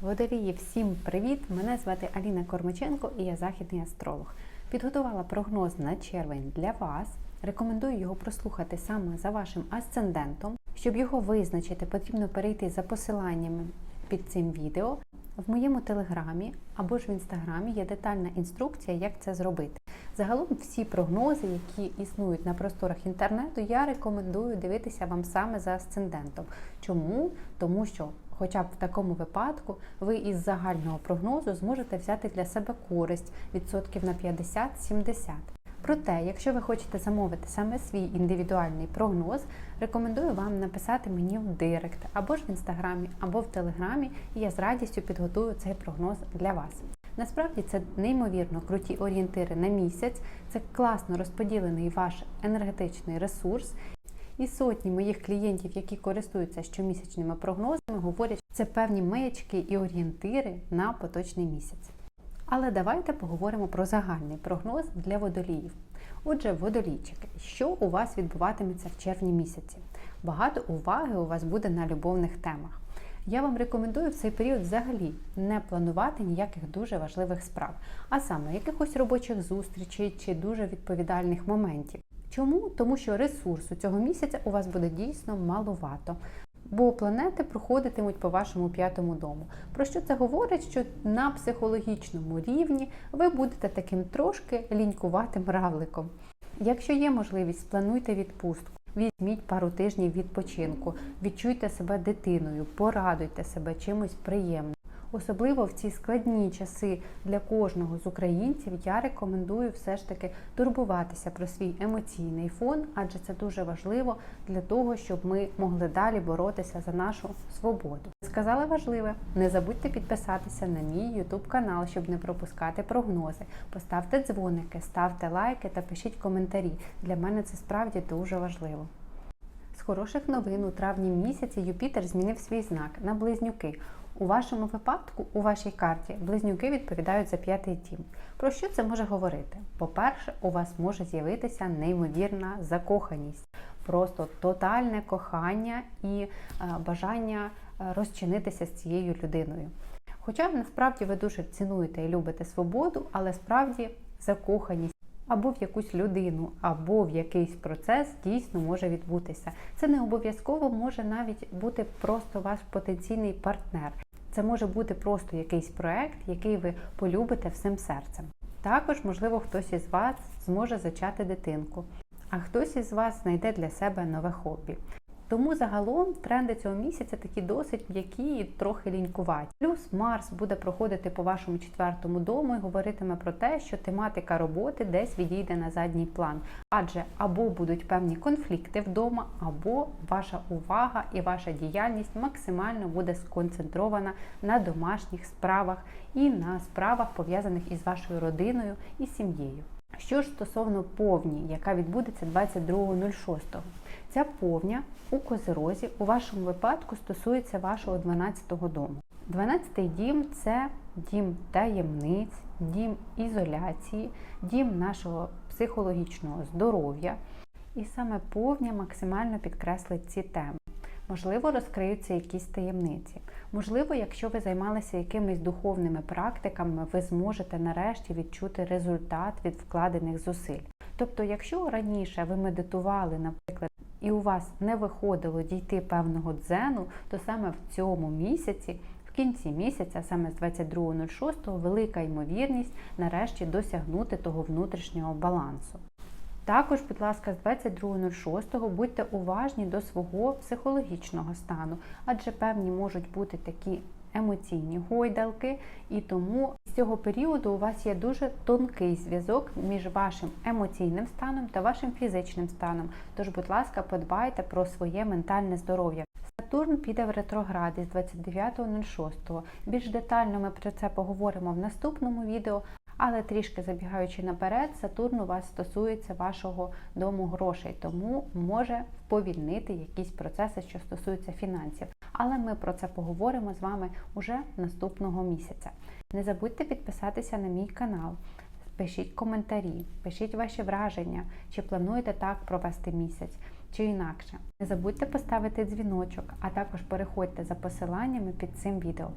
Водолії, всім привіт! Мене звати Аліна Кормаченко і я західний астролог. Підготувала прогноз на червень для вас. Рекомендую його прослухати саме за вашим асцендентом. Щоб його визначити, потрібно перейти за посиланнями під цим відео. В моєму телеграмі або ж в інстаграмі є детальна інструкція, як це зробити. Загалом всі прогнози, які існують на просторах інтернету, я рекомендую дивитися вам саме за асцендентом. Чому? Тому що, хоча б в такому випадку, ви із загального прогнозу зможете взяти для себе користь відсотків на 50-70. Проте, якщо ви хочете замовити саме свій індивідуальний прогноз, рекомендую вам написати мені в Директ або ж в інстаграмі, або в телеграмі, і я з радістю підготую цей прогноз для вас. Насправді це неймовірно круті орієнтири на місяць, це класно розподілений ваш енергетичний ресурс. І сотні моїх клієнтів, які користуються щомісячними прогнозами, говорять, що це певні маячки і орієнтири на поточний місяць. Але давайте поговоримо про загальний прогноз для водоліїв. Отже, водолійчики, що у вас відбуватиметься в червні місяці? Багато уваги у вас буде на любовних темах. Я вам рекомендую в цей період взагалі не планувати ніяких дуже важливих справ, а саме якихось робочих зустрічей чи дуже відповідальних моментів. Чому? Тому що ресурсу цього місяця у вас буде дійсно маловато. Бо планети проходитимуть по вашому п'ятому дому. Про що це говорить? Що на психологічному рівні ви будете таким трошки лінькуватим равликом. Якщо є можливість, сплануйте відпустку. Візьміть пару тижнів відпочинку, відчуйте себе дитиною, порадуйте себе чимось приємним. Особливо в ці складні часи для кожного з українців я рекомендую все ж таки турбуватися про свій емоційний фон, адже це дуже важливо для того, щоб ми могли далі боротися за нашу свободу. Сказала важливе, не забудьте підписатися на мій YouTube канал, щоб не пропускати прогнози. Поставте дзвоники, ставте лайки та пишіть коментарі. Для мене це справді дуже важливо. З хороших новин у травні місяці Юпітер змінив свій знак на близнюки. У вашому випадку, у вашій карті, близнюки відповідають за п'ятий дім. Про що це може говорити? По-перше, у вас може з'явитися неймовірна закоханість, просто тотальне кохання і бажання розчинитися з цією людиною. Хоча насправді ви дуже цінуєте і любите свободу, але справді закоханість або в якусь людину, або в якийсь процес дійсно може відбутися. Це не обов'язково може навіть бути просто ваш потенційний партнер. Це може бути просто якийсь проект, який ви полюбите всім серцем. Також, можливо, хтось із вас зможе зачати дитинку, а хтось із вас знайде для себе нове хобі. Тому загалом тренди цього місяця такі досить м'які і трохи лінькуваті. Плюс Марс буде проходити по вашому четвертому дому і говоритиме про те, що тематика роботи десь відійде на задній план. Адже або будуть певні конфлікти вдома, або ваша увага і ваша діяльність максимально буде сконцентрована на домашніх справах і на справах, пов'язаних із вашою родиною і сім'єю. Що ж стосовно повні, яка відбудеться 22.06. Ця повня у козирозі у вашому випадку стосується вашого 12-го дому. 12-й дім це дім таємниць, дім ізоляції, дім нашого психологічного здоров'я. І саме повня максимально підкреслить ці теми. Можливо, розкриються якісь таємниці. Можливо, якщо ви займалися якимись духовними практиками, ви зможете нарешті відчути результат від вкладених зусиль. Тобто, якщо раніше ви медитували, наприклад, і у вас не виходило дійти певного дзену, то саме в цьому місяці, в кінці місяця, саме з 22.06, велика ймовірність нарешті досягнути того внутрішнього балансу. Також, будь ласка, з 22.06 будьте уважні до свого психологічного стану, адже певні можуть бути такі емоційні гойдалки, і тому з цього періоду у вас є дуже тонкий зв'язок між вашим емоційним станом та вашим фізичним станом. Тож, будь ласка, подбайте про своє ментальне здоров'я. Сатурн піде в ретроград із 29.06. Більш детально ми про це поговоримо в наступному відео. Але трішки забігаючи наперед, Сатурн у вас стосується вашого дому грошей, тому може вповільнити якісь процеси, що стосуються фінансів. Але ми про це поговоримо з вами уже наступного місяця. Не забудьте підписатися на мій канал. Пишіть коментарі, пишіть ваші враження, чи плануєте так провести місяць, чи інакше. Не забудьте поставити дзвіночок, а також переходьте за посиланнями під цим відео.